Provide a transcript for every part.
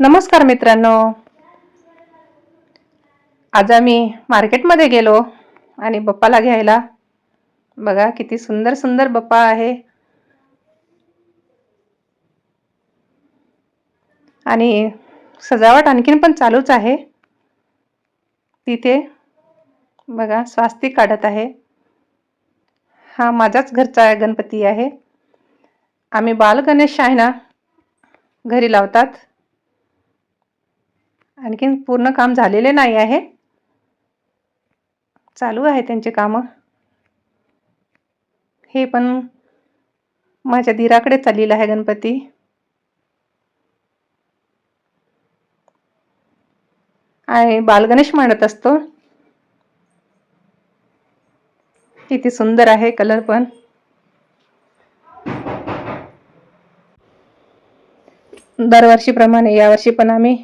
नमस्कार मित्रांनो. आज आम्ही मार्केटमध्ये गेलो आणि बप्पाला घ्यायला. बघा किती सुंदर सुंदर बप्पा आहे. आणि सजावट आणखीन पण चालूच आहे. तिथे बघा स्वास्तिक काढत आहे. हा माझाच घरचा गणपती आहे. आम्ही बाल गणेश आहे ना घरी लावतात. आणखीन पूर्ण काम झालेले नाही आहे. चालू आहे त्यांचे कामं. हे पण माझ्या दिराकडे चाललेलं आहे गणपती. आणि बालगणेश मांडत असतो. किती सुंदर आहे कलर पण. दरवर्षीप्रमाणे यावर्षी पण आम्ही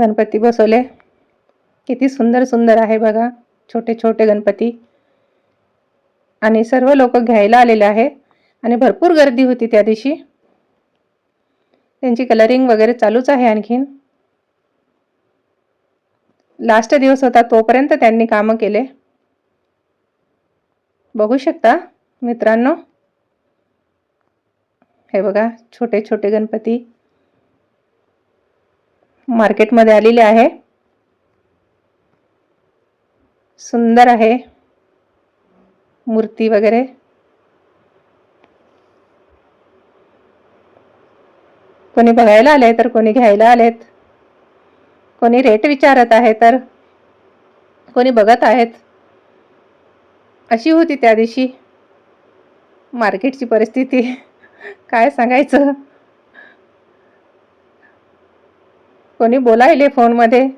गणपती बसवले. किती सुंदर सुंदर आहे बघा. छोटे छोटे गणपती. आणि सर्व लोक घ्यायला आलेले आहे. आणि भरपूर गर्दी होती त्या दिवशी. त्यांची कलरिंग वगैरे चालूच आहे आणखीन. लास्ट दिवस होता तोपर्यंत त्यांनी कामं केले. बघू शकता मित्रांनो. हे बघा छोटे छोटे गणपती. मार्केटमध्ये आलेली आहे. सुंदर आहे. मूर्ती वगैरे. कोणी बघायला आले तर कोणी घ्यायला आलेत कोणी रेट विचारत आहे तर कोणी बघत आहेत अशी होती त्या दिवशी. मार्केटची परिस्थिती. काय सांगायचं? कोणी बोलायले फोनमध्ये?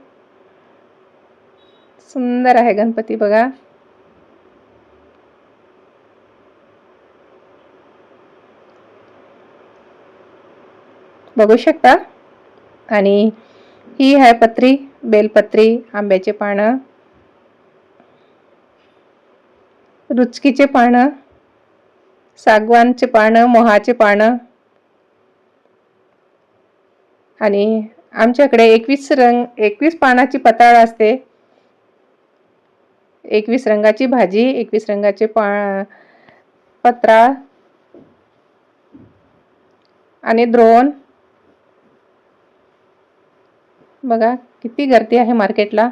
सुंदर आहे गणपती बघा. बघू शकता? आणि ही आहे पत्री बेलपत्री आंब्याचे पानं रुचकीचे पानं सागवानचे पानं मोहाचे पानं आणि आमच्याकडे एकवीस रंग एकवीस पानाची पताळ असते. एकवीस रंगाची भाजी एकवीस रंगाचे पा पत्रा आणि द्रोण. बघा किती गर्दी आहे मार्केटला.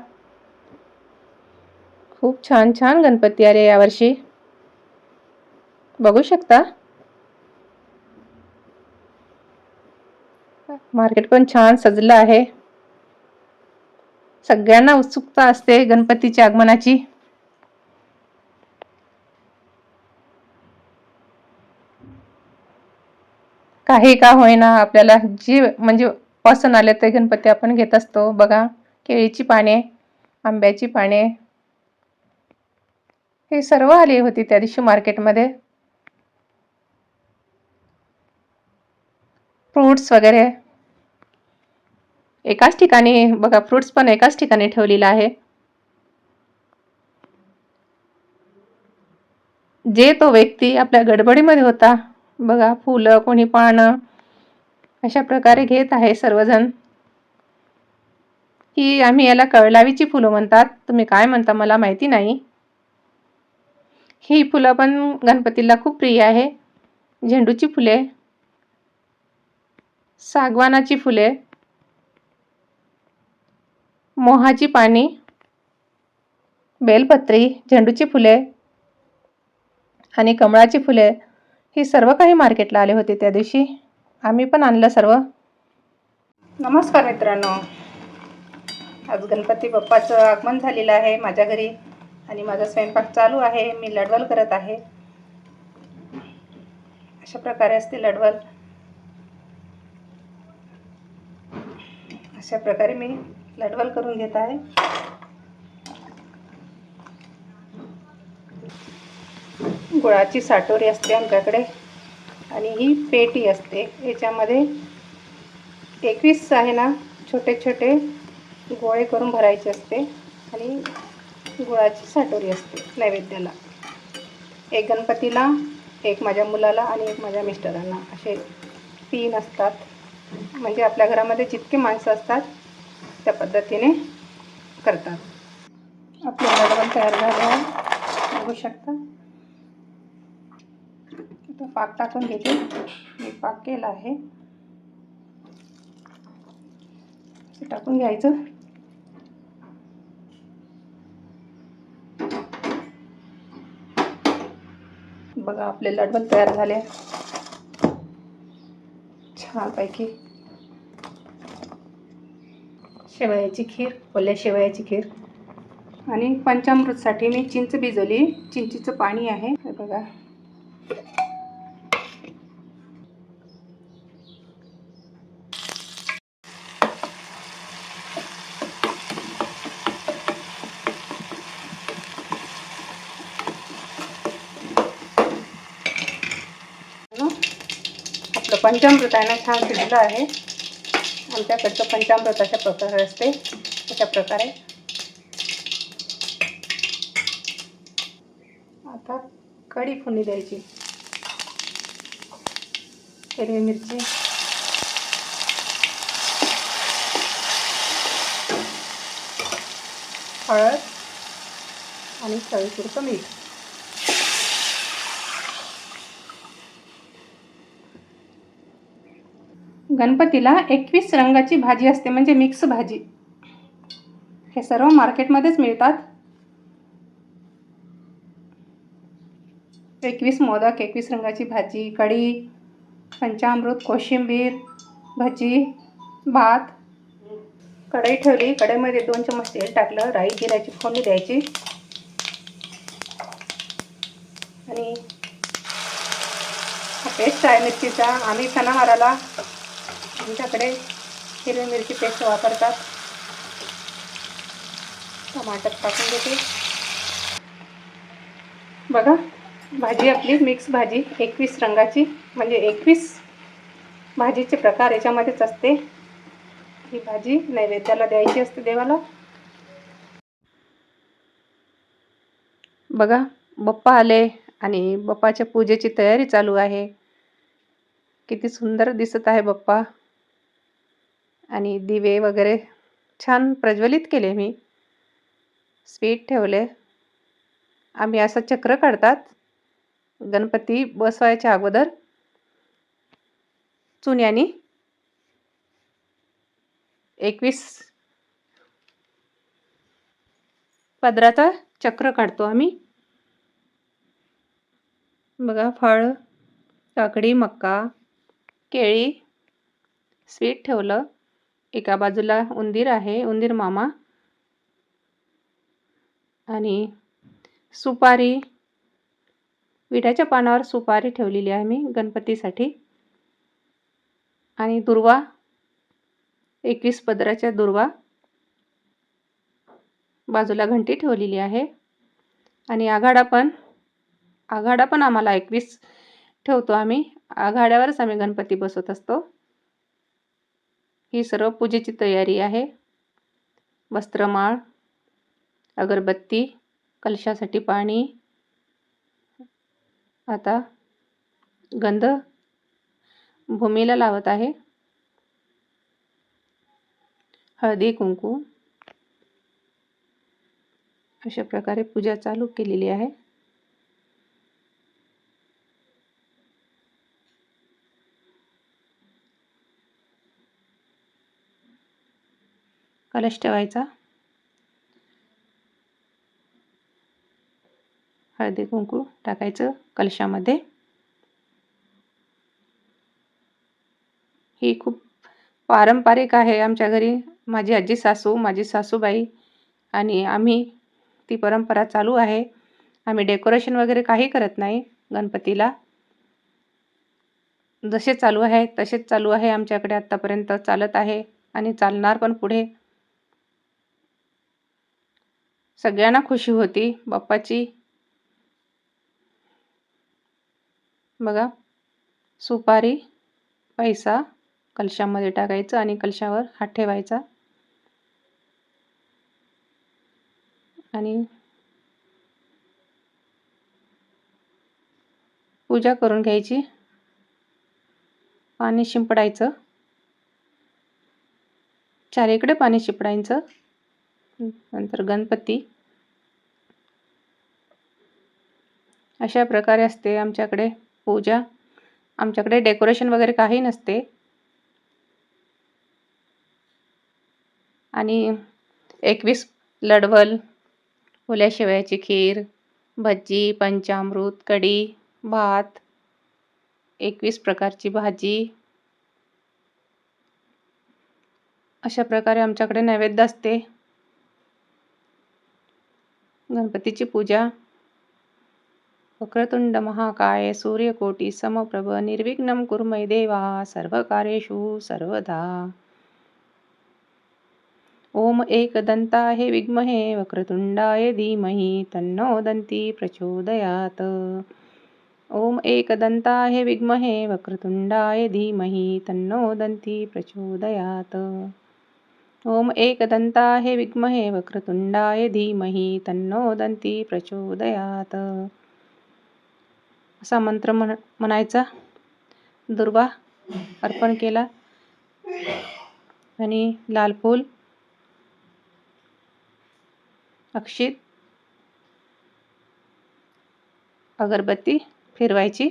खूप छान छान गणपती आले यावर्षी. बघू शकता? मार्केट पण छान सजलं आहे. सगळ्यांना उत्सुकता असते गणपतीच्या आगमनाची. काही का होईना आपल्याला जी म्हणजे पसंत आले ते गणपती आपण घेत असतो. बघा केळीची पाने आंब्याची पाने. हे सर्व आली होती त्या दिवशी मार्केटमध्ये फ्रूट्स वगैरे. एकाच ठिकाणी बघा फ्रूट्स पण एकाच ठिकाणी ठेवलेला आहे. जे तो व्यक्ती आपल्या गडबडीमध्ये होता बघा फुलं कोणी पानं अशा प्रकारे घेत आहे सर्वजण. ही आम्ही याला कळलावीची फुलं म्हणतात. तुम्ही काय म्हणता मला माहिती नाही. ही फुलं पण गणपतीला खूप प्रिय आहे. झेंडूची फुले. सागवानाची फुले मोहाची पाने बेलपत्री झेंडूची फुले आणि कमळाची फुले ही सर्व काही मार्केटला आले होते त्या दिवशी. आम्ही पण आणलं सर्व. नमस्कार मित्रांनो. आज गणपती बाप्पाचं आगमन झालेलं आहे माझ्या घरी आणि माझा स्वयंपाक चालू आहे. मी लडवल करत आहे. अशा प्रकारे असते लडवल. अशा प्रकारे मी लडवल करून घेत आहे. गुळाची साटोरी असते आमच्याकडे आणि ही पेटी असते. याच्यामध्ये एकवीस आहे ना छोटे छोटे गोळे करून भरायचे असते आणि गुळाची साटोरी असते नैवेद्याला. एक गणपतीला एक माझ्या मुलाला आणि एक माझ्या मिस्टरांना. असे तीन असतात. म्हणजे आपल्या घरामध्ये जितके माणसं असतात त्या पद्धतीने करतात. आपले लाडवण तयार झाले आहे बघू शकता. इथं पाक टाकून घेते. मी पाक केला आहे. टाकून घ्यायचं. बघा आपले लडवण तयार झाले. छानपैकी. शेवयाची खीर ओल्या शेवयाची खीर. आणि पंचामृतसाठी मी चिंच भिजवली. चिंचीचं पाणी आहे. हे बघा आपलं पंचामृत आहे ना छान शिजलं आहे. आमच्याकडचं पंचामृताच्या प्रकार असते. अशा प्रकारे. आता कढी फोडणी द्यायची. हिरवी मिरची. हळद. आणि चवीपुरतं मीठ. गणपतीला एकवीस रंगाची भाजी असते म्हणजे मिक्स भाजी. हे सर्व मार्केटमध्येच मिळतात. एकवीस मोदक एकवीस रंगाची भाजी कढी पंचामृत कोशिंबीर भजी भात. कढई ठेवली कढईमध्ये दोन चमच तेल टाकलं राई जिऱ्याची फोडणी द्यायची. आणि पेस्ट आहे मिरचीचा. आम्ही सणावाराला आमच्याकडे हिरवी मिरची पेस्ट वापरतात. टमाटर टाकून देते. बघा भाजी आपली मिक्स भाजी एकवीस रंगाची म्हणजे एकवीस भाजीचे प्रकार याच्यामध्येच असते. ही भाजी नैवेद्याला द्यायची असते देवाला. बघा बप्पा आले आणि बप्पाच्या पूजेची तयारी चालू आहे. किती सुंदर दिसत आहे बप्पा. आणि दिवे वगैरे छान प्रज्वलित केले मी. स्वीट ठेवले. आम्ही असं चक्र काढतात. गणपती बसवायच्या अगोदर. चुन्यानी. एकवीस. पदराचा चक्र काढतो आम्ही. बघा फळ काकडी मक्का केळी. स्वीट ठेवलं. एका बाजूला उंदीर आहे उंदीर मामा. आणि सुपारी विड्याच्या पानावर सुपारी ठेवलेली आहे मी गणपतीसाठी. आणि दुर्वा एकवीस पदराच्या दुर्वा. बाजूला घंटी ठेवलेली आहे. आणि आघाडा पण आघाडा पण आम्हाला एकवीस ठेवतो आम्ही. आघाड्यावरच आम्ही गणपती बसवत असतो. ही सर्व पूजेची तयारी आहे. वस्त्रमाळ अगरबत्ती कलशासाठी पाणी आता गंध भूमीला लावत आहे. हळदी कुंकू अशा प्रकारे पूजा चालू केलेली आहे. कलश ठेवायचा. हळदी कुंकू टाकायचं कलशामध्ये. ही खूप पारंपरिक आहे आमच्या घरी. माझी आजी सासू माझी सासूबाई आणि आम्ही ती परंपरा चालू आहे. आम्ही डेकोरेशन वगैरे काही करत नाही गणपतीला. जसे चालू आहे तसेच चालू आहे आमच्याकडे आत्तापर्यंत चालत आहे आणि चालणार पण पुढे. सगळ्यांना खुशी होती. बाप्पाची बघा सुपारी पैसा कलशामध्ये टाकायचं आणि कलशावर हात ठेवायचा. आणि पूजा करून घ्यायची. पाणी शिंपडायचं. चारीकडे पाणी शिंपडायचं. नंतर गणपती. अशा प्रकारे असते आमच्याकडे पूजा. आमच्याकडे डेकोरेशन वगैरे काही नसते. आणि एकवीस लडवल ओल्या शेवयाची खीर भजी पंचामृत कढी भात एकवीस प्रकारची भाजी. अशा प्रकारे आमच्याकडे नैवेद्य असते. गणपतीची पूजा. वक्रतुंड महाकाय सूर्यकोटी समप्रभ निर्विघ्नं कुर्मय देवा सर्वकार्येषु सर्वदा. ओम एकदन्ताय विद्महे वक्रतुंडाय धीमहि तन्नो दंती प्रचोदयात. ओम हे विद्महे वक्रतुंडाय धीमहि तन्नो दंती प्रचोदयात. ओम एकदन्ताय विद्महे वक्रतुंडाय धीमहि तन्नो दंती प्रचोदयात. असा मंत्र म्हण म्हणायचा. दुर्वा अर्पण केला. आणि लाल फूल. अक्षित. अगरबत्ती फिरवायची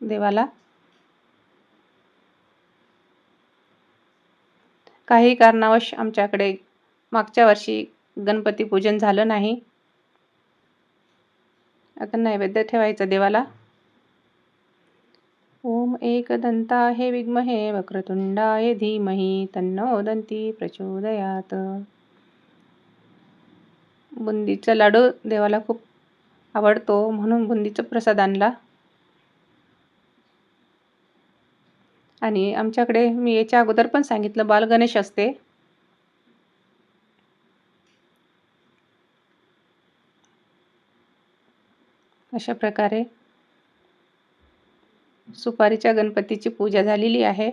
देवाला. काही कारणावश आमच्याकडे मागच्या वर्षी गणपती पूजन झालं नाही. आता नैवेद्य ठेवायचं देवाला. ओम एकदन्ताय विद्महे वक्रतुंडाय धीमहि तन्नो दंती प्रचोदयात. बुंदीचा लाडू देवाला खूप आवडतो म्हणून बुंदीचा प्रसाद आणला. आणि आमच्याकडे मी याच्या अगोदर पण सांगितलं बालगणेश असते. अशा प्रकारे सुपारीच्या गणपतीची पूजा झालेली आहे.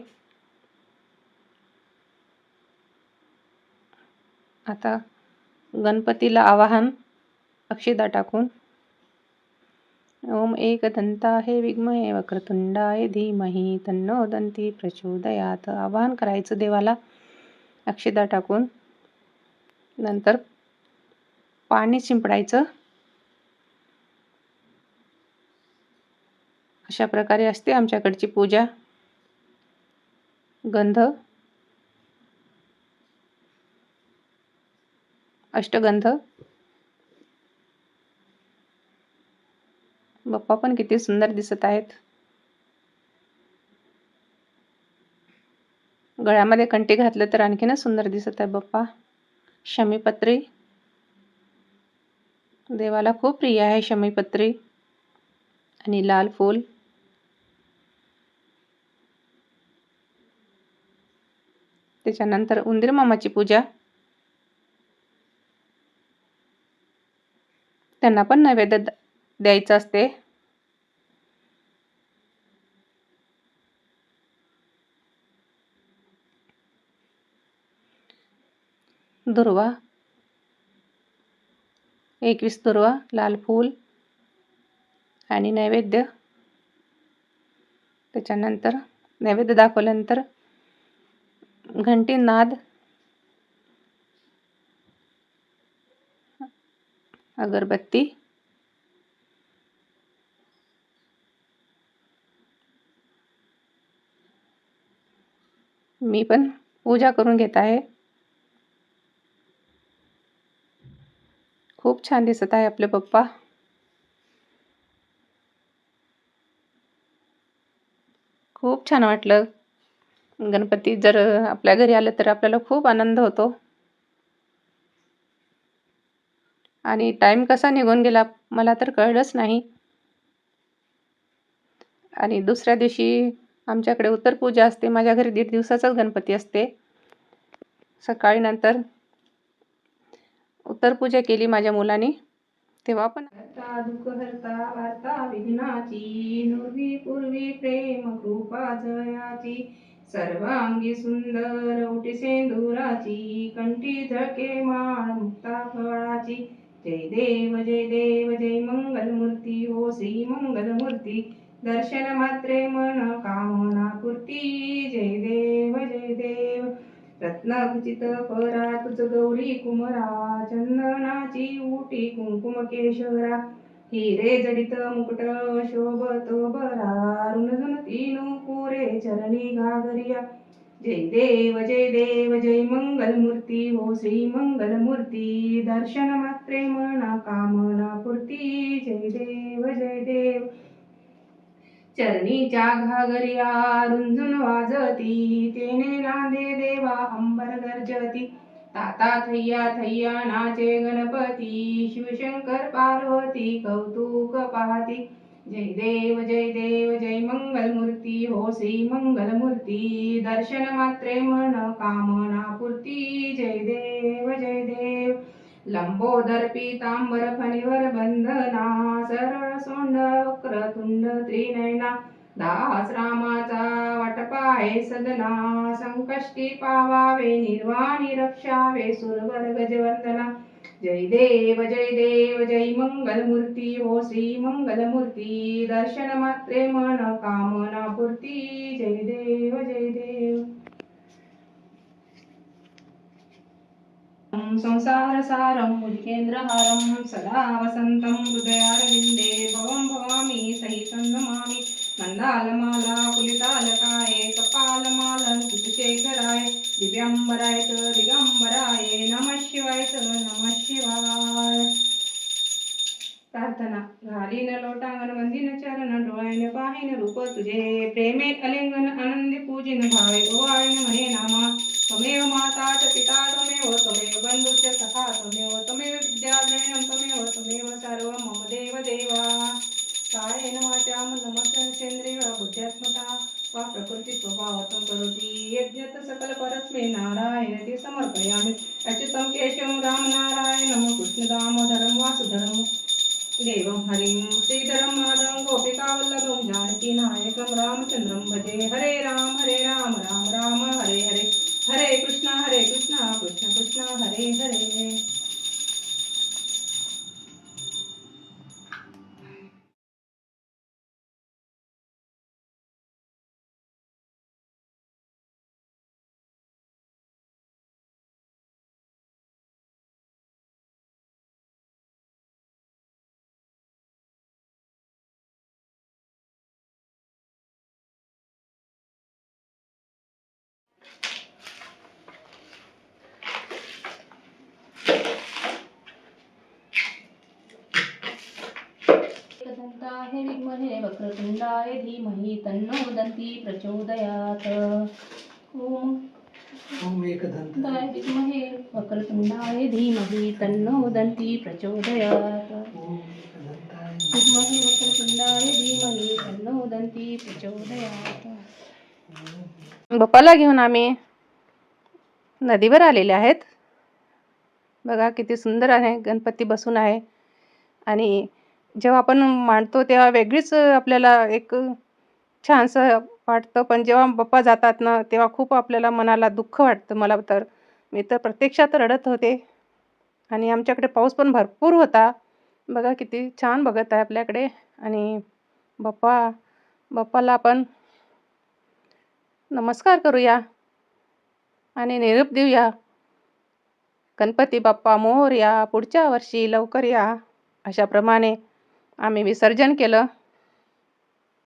आता गणपतीला आवाहन अक्षिदा टाकून ओम एकदंताय विद्महे वक्रतुंडाय धीमही तन्नो दंती प्रचोदयात. आवाहन करायचं देवाला. अक्षदा टाकून नंतर पाणी शिंपडायचं. अशा प्रकारे असते आमच्याकडची पूजा. गंध. अष्टगंध. बाप्पा पण किती सुंदर दिसत आहेत. गळ्यामध्ये कंटी घातलं तर आणखीनच सुंदर दिसत आहे बाप्पा. शमीपत्री. देवाला खूप प्रिय आहे शमीपत्री. आणि लाल फूल. त्याच्यानंतर उंदीर मामाची पूजा. त्यांना पण नैवेद्य द्यायचं असते. दुर्वा. एकवीस दुर्वा लाल फूल आणि नैवेद्य. त्याच्यानंतर नैवेद्य दाखवल्यानंतर घंटी नाद अगरबत्ती मी पण पूजा करून घेत आहे. खूप छान दिसत आहे आपले पप्पा. खूप छान वाटलं. गणपती जर आपल्या घरी आलं तर आपल्याला खूप आनंद होतो. आणि टाईम कसा निघून गेला मला तर कळलंच नाही. आणि दुसऱ्या दिवशी आमच्याकडे उत्तर पूजा असते. माझ्या घरी दीड दिवसाचाच गणपती असते. सकाळी नंतर उत्तर पूजा केली माझ्या मुलांनी. तेव्हा पण दुःख हरता वार्ता विघ्नाची. नुर्वी पूर्वी प्रेम कृपा जयाची. सर्वांगी सुंदर उठी सेंदुराची. कंठी झळके माळ मुक्ता फळाची. जय देव जय देव जय मंगलमूर्ती. हो श्री मंगलमूर्ती. दर्शन मात्रे मन कामना पूर्ती. जय देव जय देव. रत्नखचित परा तुझ गौरी कुमरा. चंदनाची उटी कुंकुम केशरा हिरे जडित मुकुट शोभत बरा. रुणझुन तीनु पुरे चरणी घागरिया. जय देव जय देव जय मंगल मूर्ती हो श्री मंगल मूर्ती दर्शन मात्रे मना कामना पूर्ती. जय देव. चरणीच्या घागरिया रुंजून वाजती. तेने नांदे देवा अंबर गर्जती. ताता थैया थैया नाचे गणपती. शिवशंकर पार्वती कौतुक पाहती. जय देव जय देव जय मंगल मूर्ती हो श्री मंगल मूर्ती दर्शन मात्रे मन कामना पूर्ती जय देव जय देव. लंबोदर पीतांबर फणीवर बंधना सरळ सोंड वक्रतुंड त्रिनयना दास रामाचा वाटपाय सदना संकष्टी पावावे निर्वाणी रक्षावे सुरवर गजवंदना जय देव जय देव जय मंगल मूर्ती हो श्री मंगल मूर्ती दर्शन मात्रे मन कामना पूर्ती जय देव जय देव। సంసారసారం ముదికేంద్రహారం సదా వసంతం హృదయారవిందే భవం భవామి సహితం నమామి మందాలమాల కులితాలకాయ కపాలమాల శిశుశేఖరాయ దివ్యాంబరాయ దిగంబరాయ నమ శివాయ నమ శివాయ घालीन लोटांगण वंदिन चरण डोळ्यान पाहिन रूप तुझे. प्रेमे अलिंगन आनंदी पूजिन भावे ओवाळीन म्हणे नामा. त्वमेव माता च पिता त्वमेव त्वमेव बंधुश्च सखा त्वमेव त्वमेव विद्याद्रयणं त्वमेव त्वमेव सर्व मम देव देवा. कायेन वाचा नमस्तेंद्रिय बुद्ध्यात्मता वा प्रकृती स्वभावतं करोति. यज्ञत सकल परस्मे नारायण ते समर्पयामि. अच्युतं केशवं रामनारायणं कृष्णदामोदरं वासुधरं देवं हरिं श्रीधरं माधवं गोपिकावल्लभं जानकीनायकं रामचन्द्रं भजे हरे राम हरे राम राम राम हरे हरे। हरे कृष्ण हरे कृष्ण कृष्ण कृष्ण हरे हरे। एकदन्ताय विद्महे वक्रतुण्डाय धीमहि तन्नो दन्ती प्रचोदयात्। ॐ विद्महे वक्रतुण्डाय धीमहि तन्नो दन्ती प्रचोदयात्। ओम एकदंताय। विद्महे वक्रतुण्डाय धीमहि तन्नो दन्ती प्रचोदयात्। बाप्पाला घेऊन आम्ही नदीवर आलेले आहेत. बघा किती सुंदर आहे गणपती बसून आहे. आणि जेव्हा आपण मांडतो तेव्हा वेगळीच आपल्याला एक छानसं वाटतं. पण जेव्हा बाप्पा जातात ना तेव्हा खूप आपल्याला मनाला दुःख वाटतं मला तर. मी तर प्रत्यक्षात रडत होते. आणि आमच्याकडे पाऊस पण भरपूर होता. बघा किती छान बघत आहे आपल्याकडे. आणि बाप्पा बाप्पाला आपण नमस्कार करूया. आणि निरोप देऊया. गणपती बाप्पा मोर या पुढच्या वर्षी लवकर या. अशाप्रमाणे आम्ही विसर्जन केलं.